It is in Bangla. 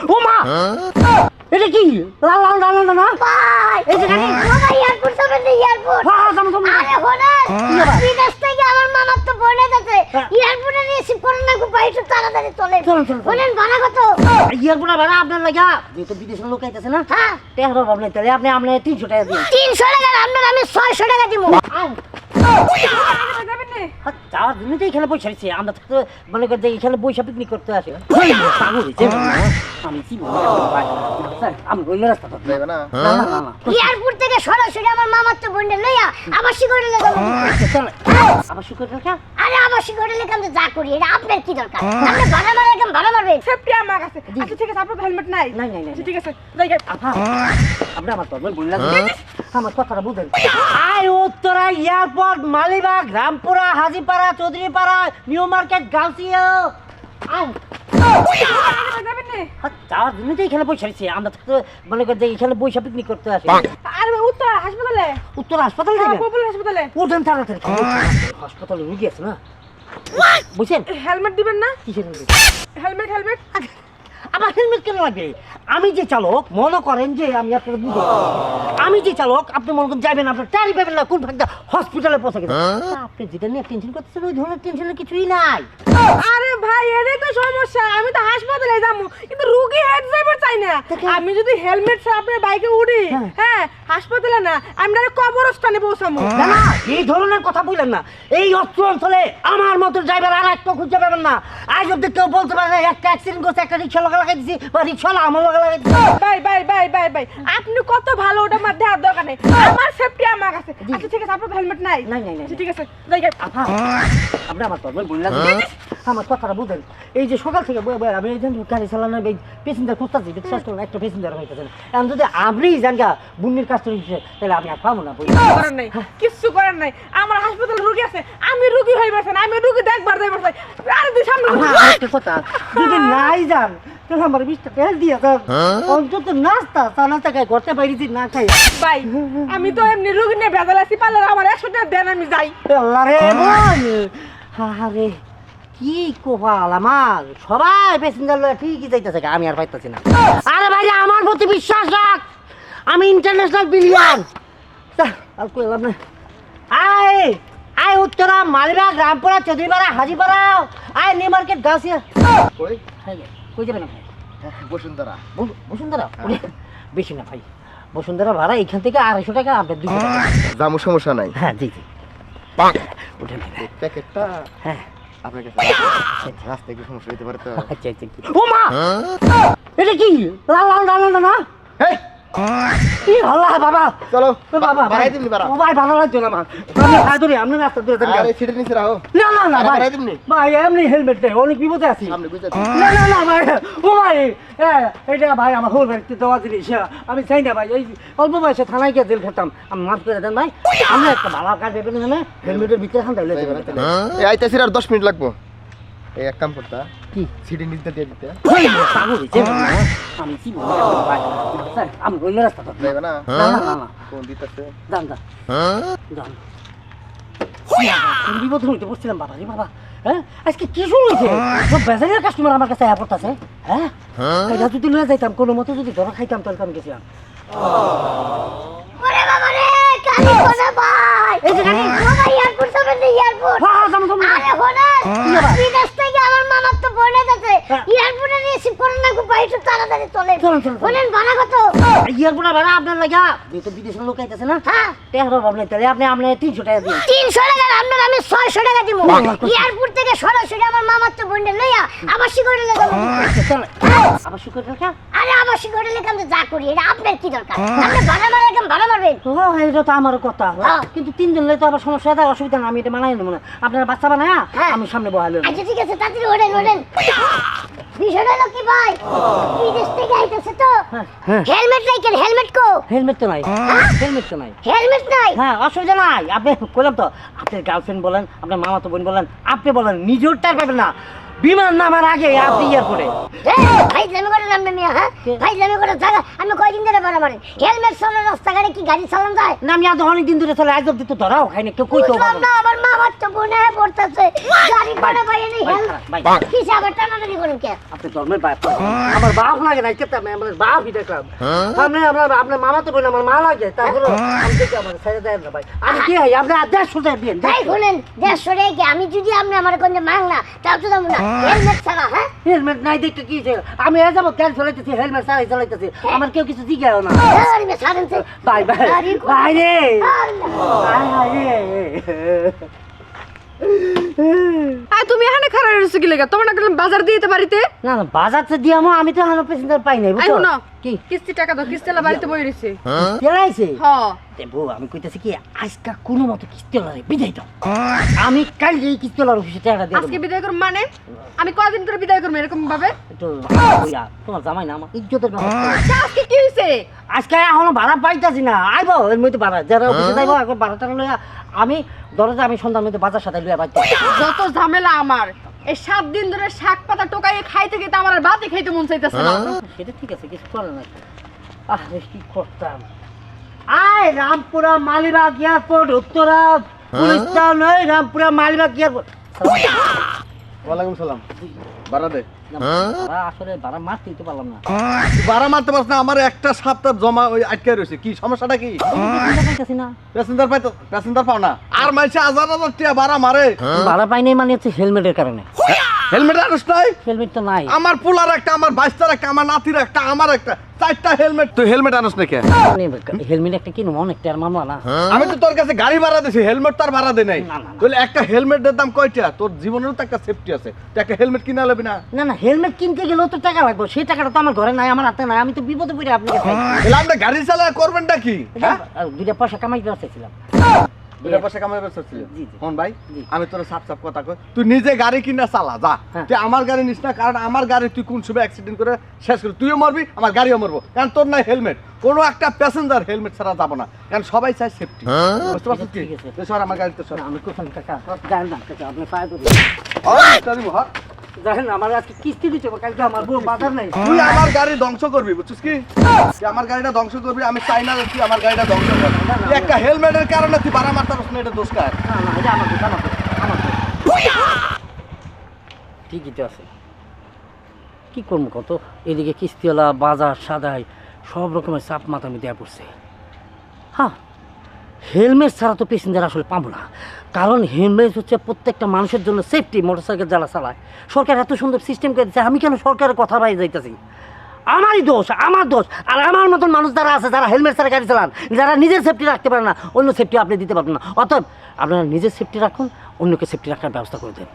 ও মা এটা কি? লাল লাল লাল লাল না ভাই! এই যে গাড়ি। বাবা এয়ারপোর্ট যাবেন না এয়ারপোর্ট হ্যাঁ যাব যাব আরে হলেন বিদেশ থেকে আমার মামার তো যাচ্ছে হ্যাঁ। এয়ারপোর্টে রিসিভ করেন না খুব একটু তাড়াতাড়ি চলুন। বলেন ভাড়া কত? ইয়ার পুরা ভাড়া আপনার লাগা যেহেতু বিদেশের লোক আইতেছে না হ্যাঁ। টেহার অভাব তাহলে আপনি আপনি তিনশো টাকা দিন। তিনশো টাকা আপনার আমি ছয়শো টাকা দিব। তো আমরা তো তো আমার মামার তো আরে, আবার শিখরে লেগে আমি যা করি আপনার কি দরকার আপনি ভাড়া মারা একদম ভাড়া আপনার হেলমেট নাই। ঠিক আছে। আপনি আমার তো বললাম আমার কথাটা বুঝেন আয় Uttara airport Malibagh Rampura Hajipara Chowdhurypara New Market Gausia. যাবেন না জন্য তো এখানে বসে রয়েছে আমরা তো মনে করি যে এখানে বৈশা পিকনিক করতে আসে। আর উত্তর হাসপাতালে? উত্তর হাসপাতাল হ্যাঁ, যাবেন পপুলার হাসপাতালে। ওঠেন তাড়াতাড়ি। হাসপাতালে রুগী আছে না? বুঝছেন হেলমেট দিবেন না? কিসের হেলমেট হেলমেট আমার হেলমেট কেন লাগবে? আমি যে চালক মনে করেন যে আমি আপনার বুঝে। আমি যে চালক আপনি মনে করেন যাবেন আপনার টারি পাবেন না কোন ভাগটা হসপিটালে পৌঁছে গেছে আপনি যেটা নিয়ে টেনশন করতেছেন ওই ধরনের টেনশনের কিছুই নাই। আরে ভাই এটাই তো সমস্যা। আমি তো হাসপাতালে যাব কিন্তু হেড ড্রাইভার চাই না? আমি যদি হেলমেট ছাড়া আপনার বাইকে উঠি হ্যাঁ। হ্যাঁ হাসপাতালে না আমি কবরস্থানে পৌঁছাবো না না এই ধরনের কথা বললেন না। এই অস্ত্র অঞ্চলে আমার মতো ড্রাইভার আর একটা খুঁজে পাবেন না। আজ অব্দি কেউ বলতে পারে না একটা অ্যাক্সিডেন্ট করছে একটা রিক্সা লাগা লাগাই দিছি বা রিক্সা আমার লাগা লাগাই দিছি। Bye bye bye bye bye আপনি কত ভালো ওটা দেওয়ার দরকার নেই। আমার সেফটি আমার কাছে। আচ্ছা ঠিক আছে আপনার হেলমেট নাই। নাই, নাই, নাই, আচ্ছা, ঠিক আছে যাই। আপা আপনি আমার তো আমার কথাটা বুঝেন। এই যে সকাল থেকে বয়ে বয়ে আমি এই গাড়ি চালানোর এই পেসেঞ্জার খুঁজতেছি বিশ্বাস করুন একটা পেসেঞ্জার হইতেছে না। এখন যদি আপনি জানগা বুন্নির কাজ করে তাহলে আমি আর পাবো না বই। কিচ্ছু করার নাই কিচ্ছু করার নাই। আমার হাসপাতালে রুগী আছে আমি রুগী হয়ে পারছি না আমি রুগী দেখবার যাই পারছি আরে তুই সামনে। একটা কথা যদি নাই যান তাহলে আমার বিশটা তেল দিয়ে যান অন্তত নাস্তা চা নাস্তা খাই করতে পারি যে না খাই। ভাই আমি তো এমনি রুগী নিয়ে ভেজাল আছি পার্লার আমার একশো টাকা দেন আমি যাই। আল্লাহ রে আরে কি কোপাল আমার? সবাই প্যাসেঞ্জার লয়ে ঠিকই যাইতেছে আমি আর পাইতেছি না। আরে ভাই আমার প্রতি বিশ্বাস রাখ। আমি ইন্টারন্যাশনাল বিলিয়ন আর কইলাম না আয় আয় উত্তরা মালিবাগ রামপুরা চৌধুরীপাড়া হাজিপাড়া। আয় নিউ মার্কেট গাছিয়া কই? কই যাবেন আপনি? বসুন্ধরা। বসুন্ধরা? বেশি না ভাই। বসুন্ধরা ভাড়া এখান থেকে আড়াইশো টাকা আপনার দুশো টাকা। জামু সমস্যা নাই। হ্যাঁ জি জি। প্যাকেটটা হ্যাঁ। আপনার কাছে রাস্তায় কি সমস্যা হতে পারে তো। আচ্ছা আচ্ছা ও মা এটা কি? লাল লাল লাল লাল না? হেই, কি বাবা। চলো ও বাবা বাড়াই দিমনি বাড়া। ও ভাই ভালো লাগছে না আমার আমি হাত ধরে আপনি রাস্তা ধরে দেন আরে সিটের নিচে রাখো না না না ভাই। দিমনি। ভাই এমনি হেলমেট নেই অনেক বিপদে আছি। সামনে না না না ভাই। ও ভাই এ, এটা ভাই আমার হোল ব্যক্তি দেওয়া জিনিস হ্যাঁ, আমি চাই না ভাই। এই অল্প বয়সে থানায় গিয়ে জেল খেতাম। আমি মাফ করে দেন ভাই। আমি একটা ভালো কাজ দেবেন হেলমেটের ভিতরে খান তাহলে এই আইতাছি আর দশ মিনিট লাগবো। এই এক কাম করতা। কি? সিটের নিচে দিয়ে দিতে। ওই পাগল হয়েছে আমি কি বলব? ভাই স্যার আমি বললে রাস্তা তো যাইবে না। না না না না কোন দিতেছে? দাম দাম দাম কোন বিপদ হইতে বসছিলাম বাবা রে বাবা। হ্যাঁ? আজকে কি শুরু হয়েছে? সব বেজারের কাস্টমার আমার কাছে আয়া পড়তেছে হ্যাঁ? এটা যদি লয়ে যাইতাম কোনো মতো যদি ধরা খাইতাম তাহলে তো আমি গেছিলাম। ওরে বাবা রে কালি কোনা ভাই। এই যে গাড়ি। বাবা এয়ারপোর্ট যাবেন না এয়ারপোর্ট। হ্যাঁ, যাব, যাব। আরে? বিদেশ yeah. একটু তাড়াতাড়ি চলেন চলুন, চলুন। বলেন ভাড়া কত? ইয়ার পুরা ভাড়া আপনার লাগা যেহেতু বিদেশের লোক আইতেছে না? হ্যাঁ। টেহার নেই তাহলে আপনি আপনি তিনশো টাকা দিন। তিনশো টাকা আপনার আমি ছয়শো টাকা দিব। এয়ারপোর্ট থেকে সরাসরি আমার মামার তো বোনটা লইয়া আবার শিখরে লেগে আচ্ছা, আবার শুক্র টাকা আরে আবার শিখরে লেগে আমি যা করি এটা আপনার কি দরকার? আপনি ভাড়া মারা ভাড়া মারবেন? ও এটা তো আমার কথা। হ্যাঁ। কিন্তু তিনজন তো আবার সমস্যা অসুবিধা না আমি এটা মানাই নেব না। আপনারা বাচ্চা বানায় হ্যাঁ। আমি সামনে বহালে আচ্ছা ঠিক আছে তাড়াতাড়ি ওঠেন ওঠেন। বিষয়টা হলো ভাই? বিদেশ থেকে আইতেছে তো। হেলমেট রাখেন হেলমেট কো? হেলমেট তো নাই। হেলমেট তো নাই। হেলমেট নাই? হ্যাঁ অসুবিধা নাই। আপনি বললাম তো আপনার গার্লফ্রেন্ড বলেন আপনার মামা তো বোন বলেন আপনি বলেন নিজের পাবেন না। বিমান নামার আগে আপনি এয়ারপোর্টে ভাই জামি করে নামবে মিয়া হ্যাঁ? ভাই জামি করে থাকা আমি কয়দিন ধরে বড় মারে হেলমেট ছাড়া রাস্তাঘাটে কি গাড়ি চালান যায়? না আমি আজ অনেক দিন ধরে চলে আজ অব্দি তো ধরাও খাইনি কেউ কইতো বুঝলাম না আমার মা আমার তো বনে পড়তেছে। গাড়ি পড়ে ভাই নেই ভাই, হেল ভাই, কি আবার টানাটানি করুন কে? আপনি ধর্মের বাপ আমার বাপ লাগে না কেতে আমি আমার বাপই দেখলাম। আপনি আপনার আপনার মামা তো বলেন আমার মা লাগে তারপরে আমি দেখি আমার ছেড়ে দেয় না ভাই। আমি কি হয় আপনি আদেশ শুনে দিন ভাই শুনেন দেড়শো রেখে আমি যদি আপনি আমার কোন মাং না তাও তো যাব না। হেলমেট ছাড়া হ্যাঁ? হেলমেট নাই দেখতে কি হয়েছে? আমি এ যাব তেল চলাইতেছি হেলমেট ছাড়াই চলাইতেছি। আমার কেউ কিছু জিজ্ঞাসা না। ভাই ভাই গাড়ি ভাই রে। ভাই রে। আর তুমি এখানে খারাপ রয়েছে কি লেগে? তোমার না বাজার দিতে বাড়িতে? না না বাজার তো দিয়ামো আমি তো এখনও প্যাসেঞ্জার পাই নাই বুঝছ? কি? কিস্তি টাকা দাও কিস্তিলা বাড়িতে বই রয়েছে। তেলাইছে হ। বউ আমি কইতেছি কি আজকা কোনো মতো কিস্তি লড়াই বিদায় দাও। আমি কাল এই কিস্তি লড়াই অফিসে টাকা দিয়ে আজকে বিদায় করব মানে? আমি কদিন করে বিদায় করব এরকম ভাবে? তোমার জামাই না আমার ইজ্জতের ব্যাপার। আচ্ছা, আজকে কি হয়েছে আজকে এখনও ভাড়া পাইতাছি না। আইব এর মধ্যে ভাড়া যারা অফিসে যাইব এখন ভাড়া টাকা লইয়া আমি দরজা আমি সন্ধ্যার মধ্যে বাজার সাথে লইয়া পাইতে যত ঝামেলা আমার এই সাত দিন ধরে শাক পাতা টোকাইয়ে খাইতে খেতে আমার আর ভাতই খাইতে মন চাইতেছে না। সেটা ঠিক আছে কিছু করে না আহ কি করতাম? আয় Rampura Malibagh airport Uttara police town ওই রামপুরা মালিবাগ এয়ারপোর্ট। ওয়ালাইকুম সালাম। বাড়া দে। আসলে ভাড়া মারতে দিতে পারলাম না। তুই বাড়া মারতে পারছ না আমার একটা সপ্তাহ জমা ওই আটকে রয়েছে। কি সমস্যাটা কি? প্যাসেঞ্জার পাই তো প্যাসেঞ্জার পাও না? আর মাইছে হাজার হাজার টিয়া ভাড়া মারে। ভাড়া পাই নাই মানে হচ্ছে হেলমেটের কারণে। হেলমেট আনিস নাই? হেলমেট তো নাই। আমার পোলার একটা আমার বাইস্তার একটা আমার নাতির একটা আমার একটা চারটা হেলমেট। তুই হেলমেট আনিস না কে? হেলমেট একটা কিনবো অনেক টাকার মামলা না আমি তো তোর কাছে গাড়ি ভাড়া দিছি হেলমেট তার ভাড়া দেই নাই। একটা হেলমেটের দাম কয়টা? তোর জীবনেরও তো একটা সেফটি আছে। তুই একটা হেলমেট কিনা লবি না? না না হেলমেট কিনতে গেলেও তো টাকা লাগবে। সেই টাকাটা তো আমার ঘরে নাই আমার হাতে নাই। আমি তো বিপদে পড়ে আপনাকে চাই তাহলে আমরা গাড়ি চালা করবেনটা কি? হ্যাঁ? দুইটা পয়সা কামাইতে চাইছিলাম। দুটা পয়সা কামাই ব্যস্ত ছিল। হন ভাই? আমি তোর সাপ সাপ কথা কই। তুই নিজে গাড়ি কিনা চালা যা। হ্যাঁ। তুই আমার গাড়ি নিস না কারণ আমার গাড়ি তুই কোন সময় অ্যাক্সিডেন্ট করে শেষ করবি তুইও মরবি আমার গাড়িও মরবো। কারণ তোর নাই হেলমেট কোনো একটা প্যাসেঞ্জার হেলমেট ছাড়া যাব না। কারণ সবাই চায় সেফটি বুঝতে পারছিস কি? সর আমার গাড়িতে সর। আমি কোথায় কাকা জানেন না কাকা আপনি পায়ে ধরে তালি আমার আজকে কিস্তি দিতে হবে কালকে আমার বউ বাজার নাই। তুই আমার গাড়ি ধ্বংস করবি বুঝছিস কি? তুই আমার গাড়িটা ধ্বংস করবি আমি চাই না তুই আমার গাড়িটা ধ্বংস করবি তুই একটা হেলমেটের কারণে তুই বাড়া মারতে পারছিস না এটা দোষ কার? না না এটা আমার দোষ, আমার দোষ, আমার দোষ। ঠিকই তো আছে। কি করব কত? এদিকে কিস্তিওয়ালা বাজার সাদাই সব রকমের চাপ মাথা আমি দেওয়া পড়ছে। হ্যাঁ হেলমেট ছাড়া তো পেসেঞ্জার আসলে পাবো না। কারণ হেলমেট হচ্ছে প্রত্যেকটা মানুষের জন্য সেফটি মোটরসাইকেল যারা চালায়। সরকার এত সুন্দর সিস্টেম করে দিচ্ছে আমি কেন সরকারের কথা বাইরে যাইতেছি? আমারই দোষ, আমার দোষ। আর আমার মতন মানুষ যারা আছে, যারা হেলমেট ছাড়া গাড়ি চালান, যারা নিজের সেফটি রাখতে পারে না, অন্য সেফটি আপনি দিতে পারবেন না। অতএব আপনারা নিজের সেফটি রাখুন, অন্যকে সেফটি রাখার ব্যবস্থা করে দেন।